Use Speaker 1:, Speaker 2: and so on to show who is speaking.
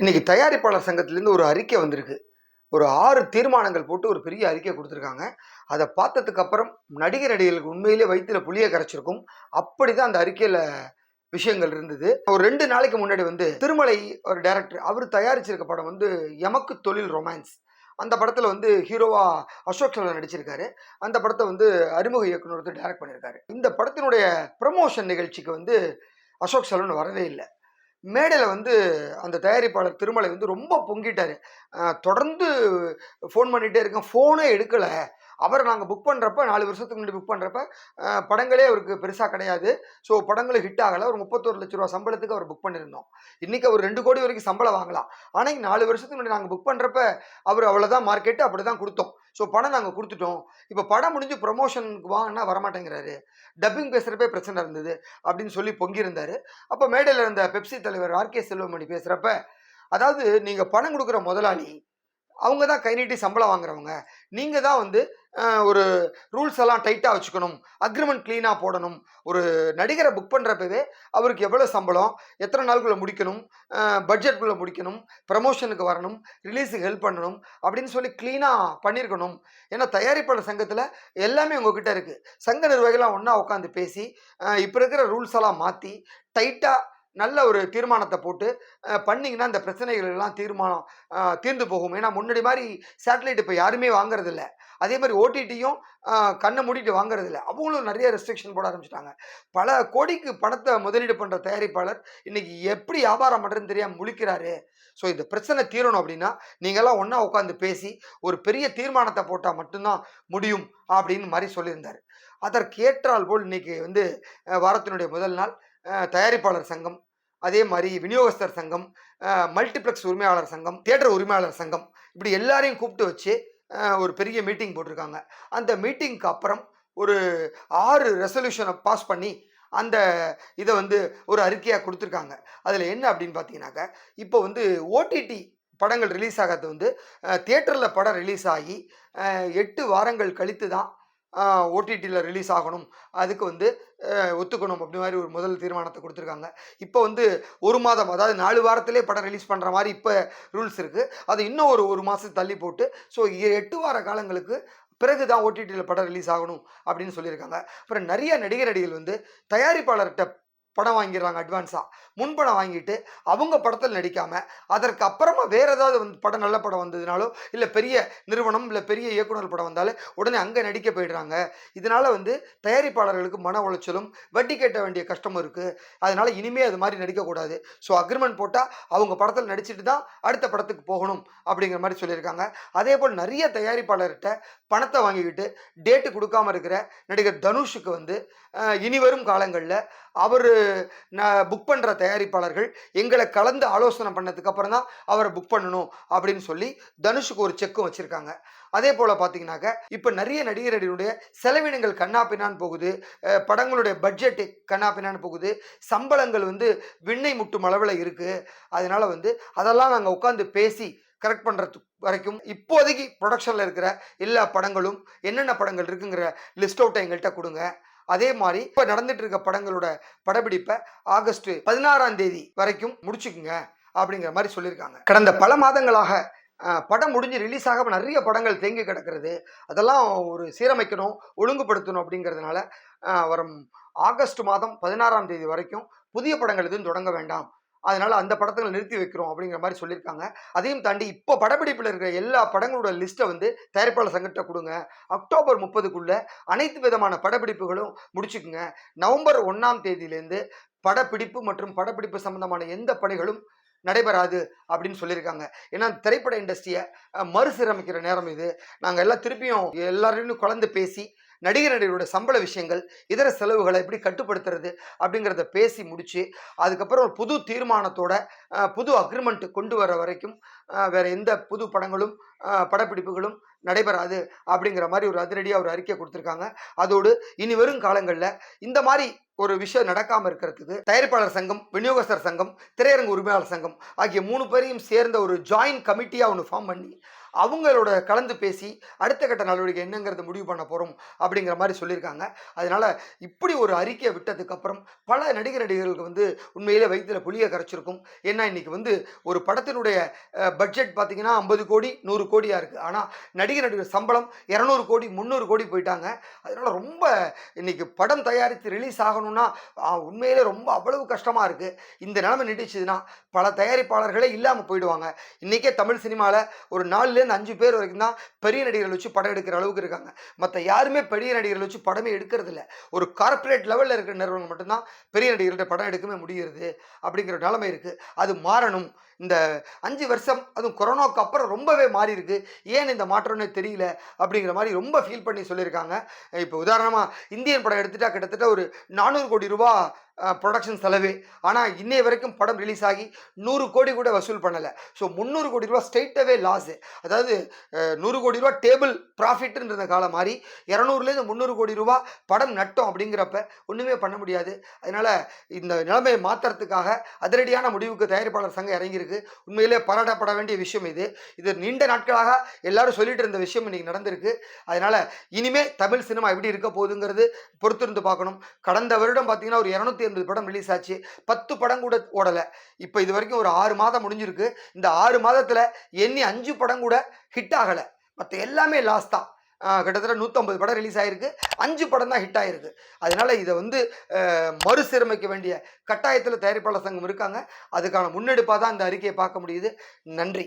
Speaker 1: இன்னைக்கு தயாரிப்பாளர் சங்கத்திலேருந்து ஒரு அறிக்கை வந்திருக்கு. ஒரு ஆறு தீர்மானங்கள் போட்டு ஒரு பெரிய அறிக்கை கொடுத்துருக்காங்க. அதை பார்த்ததுக்கு அப்புறம் நடிகர் நடிகர்களுக்கு உண்மையிலே வயிற்றுல புளியை கரைச்சிருக்கும். அப்படி தான் அந்த அறிக்கையில் விஷயங்கள் இருந்தது. ஒரு ரெண்டு நாளைக்கு முன்னாடி வந்து திருமலை ஒரு டைரக்டர் அவர் தயாரிச்சிருக்க படம் வந்து எமக்கு தொழில் ரொமான்ஸ் அந்த படத்தில் வந்து ஹீரோவா அசோக் செல்வன் நடிச்சிருக்காரு. அந்த படத்தை வந்து அறிமுக இயக்குனர் வந்து டைரக்ட் பண்ணியிருக்காரு இந்த படத்தினுடைய ப்ரமோஷன் நிகழ்ச்சிக்கு வந்து அசோக் செல்வன் வரவே இல்லை. மேடையில் வந்து அந்த தயாரிப்பாளர் திருமலை வந்து ரொம்ப பொங்கிட்டார். தொடர்ந்து ஃபோன் பண்ணிகிட்டே இருக்கேன். ஃபோனே எடுக்கலை. அவரை நாங்கள் புக் பண்ணுறப்ப நாலு வருஷத்துக்கு முன்னாடி புக் பண்ணுறப்ப படங்களே அவருக்கு பெருசாக கிடையாது. ஸோ படங்களும் ஹிட் ஆகலை. ஒரு முப்பத்தோரு லட்ச ரூபா சம்பளத்துக்கு அவர் புக் பண்ணியிருந்தோம். இன்றைக்கி அவர் ரெண்டு கோடி வரைக்கும் சம்பளம் வாங்கலாம். ஆனால் நாலு வருஷத்துக்கு முன்னாடி நாங்கள் புக் பண்ணுறப்ப அவர் அவ்வளோதான் மார்க்கெட்டு அப்படி தான் கொடுத்தோம். ஸோ படம் நாங்கள் கொடுத்துட்டோம். இப்போ படம் முடிஞ்சு ப்ரொமோஷனுக்கு வாங்கினா வரமாட்டேங்கிறாரு. டப்பிங் பேசுகிறப்பே பிரச்சனை இருந்தது அப்படின்னு சொல்லி பொங்கியிருந்தார். அப்போ மேடையில் இருந்த பெப்சி தலைவர் ஆர்கே செல்வமணி பேசுகிறப்ப அதாவது நீங்கள் பணம் கொடுக்குற முதலாளி அவங்க தான் கை நீட்டி சம்பளம் வாங்குறவங்க. நீங்கள் தான் வந்து ஒரு ரூல்ஸ் எல்லாம் டைட்டாக வச்சுக்கணும். அக்ரிமெண்ட் க்ளீனாக போடணும். ஒரு நடிகரை புக் பண்ணுறப்பவே அவருக்கு எவ்வளோ சம்பளம் எத்தனை நாளுக்குள்ளே முடிக்கணும் பட்ஜெட்குள்ளே முடிக்கணும் ப்ரமோஷனுக்கு வரணும் ரிலீஸுக்கு ஹெல்ப் பண்ணணும் அப்படின்னு சொல்லி க்ளீனாக பண்ணியிருக்கணும் ஏன்னா தயாரிப்பாளர் சங்கத்தில் எல்லாமே உங்ககிட்ட இருக்குது சங்க நிர்வாகிகளாம் ஒன்றா உட்காந்து பேசி இப்போ இருக்கிற ரூல்ஸ் எல்லாம் மாற்றி டைட்டாக நல்ல ஒரு தீர்மானத்தை போட்டு பண்ணிங்கன்னா அந்த இந்த பிரச்சனைகள் எல்லாம் தீர்மானம் தீர்ந்து போகும். ஏன்னா முன்னாடி மாதிரி சேட்டலைட் இப்போ யாருமே வாங்குறதில்ல. அதே மாதிரி ஓடிடியும் கண்ணை மூடிட்டு வாங்குறதில்ல. அவங்களும் நிறைய ரெஸ்ட்ரிக்ஷன் போட ஆரம்பிச்சிட்டாங்க. பல கோடிக்கு பணத்தை முதலீடு பண்ணுற தயாரிப்பாளர் இன்னைக்கு எப்படி வியாபாரம் பண்ணுறதுன்னு தெரியாமல் முழிக்கிறாரு. ஸோ இந்த பிரச்சனை தீரணும் அப்படின்னா நீங்கள்லாம் ஒன்றா உட்காந்து பேசி ஒரு பெரிய தீர்மானத்தை போட்டால் மட்டும்தான் முடியும் அப்படின்னு மாதிரி சொல்லியிருந்தார். அதற்கேற்றால் போல் இன்னைக்கு வந்து வாரத்தினுடைய முதல் நாள் தயாரிப்பாளர் சங்கம் அதே மாதிரி விநியோகஸ்தர் சங்கம் மல்டிப்ளெக்ஸ் உரிமையாளர் சங்கம் தியேட்டர் உரிமையாளர் சங்கம் இப்படி எல்லாரையும் கூப்பிட்டு வச்சு ஒரு பெரிய மீட்டிங் போட்டிருக்காங்க. அந்த மீட்டிங்க்கு அப்புறம் ஒரு ஆறு ரெசல்யூஷனை பாஸ் பண்ணி அந்த இதை வந்து ஒரு அறிக்கையாக கொடுத்துருக்காங்க. அதில் என்ன அப்படின்னு பார்த்தீங்கன்னாக்க இப்போ வந்து ஓடிடி படங்கள் ரிலீஸ் ஆகிறது வந்து தியேட்டரில் படம் ரிலீஸ் ஆகி எட்டு வாரங்கள் கழித்து தான் ஓடிடியில் ரிலீஸ் ஆகணும். அதுக்கு வந்து ஒத்துக்கணும் அப்படி மாதிரி ஒரு முதல் தீர்மானத்தை கொடுத்துருக்காங்க. இப்போ வந்து ஒரு மாதம் அதாவது நாலு வாரத்திலே படம் ரிலீஸ் பண்ணுற மாதிரி இப்போ ரூல்ஸ் இருக்குது அது இன்னும் ஒரு ஒரு மாதம் தள்ளி போட்டு ஸோ எட்டு வார காலங்களுக்கு பிறகு தான் ஓடிடியில் படம் ரிலீஸ் ஆகணும் அப்படின்னு சொல்லியிருக்காங்க. அப்புறம் நிறைய நடிகர் நடிகைகள் வந்து தயாரிப்பாளர்கிட்ட படம் வாங்கிடுறாங்க அட்வான்ஸாக முன்பணம் வாங்கிட்டு அவங்க படத்தில் நடிக்காமல் அதற்கு அப்புறமா வேறு ஏதாவது வந்து படம் நல்ல படம் வந்ததுனாலோ இல்லை பெரிய நிறுவனம் இல்லை பெரிய இயக்குனர் படம் வந்தாலும் உடனே அங்கே நடிக்க போயிடுறாங்க. இதனால் வந்து தயாரிப்பாளர்களுக்கு மன உளைச்சலும் வட்டி கேட்ட வேண்டிய கஷ்டமும் இருக்குது அதனால் இனிமேல் அது மாதிரி நடிக்கக்கூடாது. ஸோ அக்ரிமெண்ட் போட்டால் அவங்க படத்தில் நடிச்சிட்டு தான் அடுத்த படத்துக்கு போகணும் அப்படிங்கிற மாதிரி சொல்லியிருக்காங்க. அதே போல் நிறைய தயாரிப்பாளர்கிட்ட பணத்தை வாங்கிக்கிட்டு டேட்டு கொடுக்காம இருக்கிற நடிகர் தனுஷுக்கு வந்து இனி வரும் காலங்களில் அவர் புக் பண்ணுற தயாரிப்பாளர்கள் எங்களை கலந்து ஆலோசனை பண்ணதுக்கு அப்புறம் தான் அவரை புக் பண்ணணும் அப்படின்னு சொல்லி தனுஷுக்கு ஒரு செக்கும் வச்சுருக்காங்க. அதே போல் பார்த்தீங்கன்னாக்க இப்போ நிறைய நடிகர்களுடைய செலவினங்கள் கண்ணா பின்னான்னு போகுது படங்களுடைய பட்ஜெட் கண்ணா பின்னான்னு போகுது. சம்பளங்கள் வந்து விண்ணை முட்டும் அளவில் இருக்குது அதனால் வந்து அதெல்லாம் நாங்கள் உட்காந்து பேசி கரெக்ட் பண்ணுறது வரைக்கும் இப்போதைக்கு ப்ரொடக்ஷனில் இருக்கிற எல்லா படங்களும் என்னென்ன படங்கள் இருக்குங்கிற லிஸ்ட் அவுட்டை எங்கள்கிட்ட கொடுங்க. அதே மாதிரி இப்போ நடந்துட்டு இருக்க படங்களோட படப்பிடிப்பை ஆகஸ்ட் பதினாறாம் தேதி வரைக்கும் முடிச்சுக்குங்க அப்படிங்கிற மாதிரி சொல்லியிருக்காங்க. கடந்த பல மாதங்களாக படம் முடிஞ்சு ரிலீஸ் ஆக நிறைய படங்கள் தேங்கி கிடக்கிறது அதெல்லாம் ஒரு சீரமைக்கணும் ஒழுங்குபடுத்தணும் அப்படிங்கிறதுனால வரும் ஆகஸ்ட் மாதம் பதினாறாம் தேதி வரைக்கும் புதிய படங்கள் எதுவும் தொடங்க வேண்டாம் அதனால அந்த படத்தில் நிறுத்தி வைக்கிறோம் அப்படிங்கிற மாதிரி சொல்லியிருக்காங்க. அதையும் தாண்டி இப்போ படப்பிடிப்பில் இருக்கிற எல்லா படங்களோட லிஸ்ட்டை வந்து தயாரிப்பாளர் சங்கட்ட கொடுங்க. அக்டோபர் முப்பதுக்குள்ள அனைத்து விதமான படப்பிடிப்புகளும் முடிச்சுக்குங்க. நவம்பர் ஒன்றாம் தேதியிலேருந்து படப்பிடிப்பு மற்றும் படப்பிடிப்பு சம்பந்தமான எந்த பணிகளும் நடைபெறாது அப்படின்னு சொல்லியிருக்காங்க. ஏன்னா திரைப்பட இண்டஸ்ட்ரியை மறுசீரமைக்கிற நேரம் இது. நாங்கள் எல்லாம் திருப்பியும் எல்லாரையும் கலந்து பேசி நடிகர் நடிகரோட சம்பள விஷயங்கள் இதர செலவுகளை எப்படி கட்டுப்படுத்துறது அப்படிங்கிறத பேசி முடிச்சு அதுக்கப்புறம் ஒரு புது தீர்மானத்தோட புது அக்ரிமெண்ட் கொண்டு வர வரைக்கும் வேறு வேற எந்த புது படங்களும் படப்பிடிப்புகளும் நடைபெறாது அப்படிங்கிற மாதிரி ஒரு அதிரடியாக ஒரு அறிக்கை கொடுத்துருக்காங்க. அதோடு இனி வரும் காலங்களில் இந்த மாதிரி ஒரு விஷயம் நடக்காமல் இருக்கிறதுக்கு தயாரிப்பாளர் சங்கம் விநியோகஸ்தர் சங்கம் திரையரங்கு உரிமையாளர் சங்கம் ஆகிய மூணு பேரையும் சேர்ந்த ஒரு ஜாயின்ட் கமிட்டியாக ஒன்று ஃபார்ம் பண்ணி அவங்களோட கலந்து பேசி அடுத்த கட்ட நடவடிக்கை என்னங்கிறத முடிவு பண்ண போகிறோம் அப்படிங்கிற மாதிரி சொல்லியிருக்காங்க. அதனால் இப்படி ஒரு அறிக்கையை விட்டதுக்கப்புறம் பல நடிகர் நடிகர்களுக்கு வந்து உண்மையிலே வயிற்றில் புளியை கரைச்சிருக்கும். ஏன்னா இன்னைக்கு வந்து ஒரு படத்தினுடைய பட்ஜெட் பார்த்திங்கன்னா ஐம்பது கோடி நூறு கோடியாக இருக்குது ஆனால் நடிகர் நடிகர் சம்பளம் இரநூறு கோடி முந்நூறு கோடி போயிட்டாங்க. அதனால் ரொம்ப இன்னைக்கு படம் தயாரித்து ரிலீஸ் ஆகணும்னா உண்மையிலே ரொம்ப அவ்வளவு கஷ்டமாக இருக்குது இந்த நிலைமை நீடிச்சதுன்னா பல தயாரிப்பாளர்களே இல்லாமல் போயிடுவாங்க. இன்றைக்கே தமிழ் சினிமாவில் ஒரு நாலுலேருந்து அஞ்சு பேர் வரைக்கும் தான் பெரிய நடிகர்கள் வச்சு படம் எடுக்கிற அளவுக்கு இருக்காங்க. மற்ற யாருமே பெரிய நடிகர்கள் வச்சு படமே எடுக்கிறது இல்லை. ஒரு கார்ப்பரேட் லெவலில் இருக்கிற நிறுவனம் மட்டும்தான் பெரிய நடிகர்கள்ட்ட படம் எடுக்கவே முடிகிறது அப்படிங்கிற நிலைமை இருக்குது அது மாறணும். இந்த அஞ்சு வருஷம் அதுவும் கொரோனாவுக்கு அப்புறம் ரொம்பவே மாறி இருக்கு ஏன் இந்த மாற்றம்னே தெரியல அப்படிங்கிற மாதிரி ரொம்ப ஃபீல் பண்ணி சொல்லியிருக்காங்க. இப்போ உதாரணமாக இந்தியன் படம் எடுத்துட்டா கிட்டத்தட்ட ஒரு நானூறு கோடி ரூபா ப்ரொடக்ஷன் செலவு. ஆனால் இன்னைய வரைக்கும் படம் ரிலீஸ் ஆகி நூறு கோடி கூட வசூல் பண்ணலை. ஸோ முந்நூறு கோடி ரூபா ஸ்ட்ரெயிட்டாகவே லாஸு அதாவது நூறு கோடி ரூபா டேபிள் ப்ராஃபிட்டுன்ற காலம் மாதிரி இரநூறுலேருந்து முந்நூறு கோடி ரூபா படம் நட்டோம் அப்படிங்கிறப்ப ஒன்றுமே பண்ண முடியாது. அதனால் இந்த நிலைமையை மாற்றுறதுக்காக அதிரடியான முடிவுக்கு தயாரிப்பாளர் சங்கம் இறங்கியிருக்கு. உண்மையிலே பாராட்டப்பட வேண்டிய விஷயம் இது. இது நீண்ட நாட்களாக எல்லாரும் சொல்லிட்டு இருந்த விஷயம் இன்னைக்கு நடந்திருக்கு. அதனால் இனிமே தமிழ் சினிமா எப்படி இருக்க போகுதுங்கிறது பொறுத்திருந்து பார்க்கணும். கடந்த வருடம் பார்த்தீங்கன்னா ஒரு இரநூத்தி எண்பது படம் ரிலீஸ் ஆச்சு. பத்து படம் கூட ஓடலை. இப்போ இது வரைக்கும் ஒரு ஆறு மாதம் முடிஞ்சிருக்கு. இந்த ஆறு மாதத்தில் எண்ணி அஞ்சு படம் கூட ஹிட் ஆகலை. மற்ற எல்லாமே லாஸ் தான். கிட்டத்தட்ட நூற்றம்பது படம் ரிலீஸ் ஆகிருக்கு அஞ்சு படம் தான் ஹிட் ஆகிருக்கு அதனால் இதை வந்து மறுசீரமைக்க வேண்டிய கட்டாயத்தில் தயாரிப்பாளர் சங்கம் இருக்காங்க. அதுக்கான முன்னெடுப்பாக தான் இந்த அறிக்கையை பார்க்க முடியுது. நன்றி.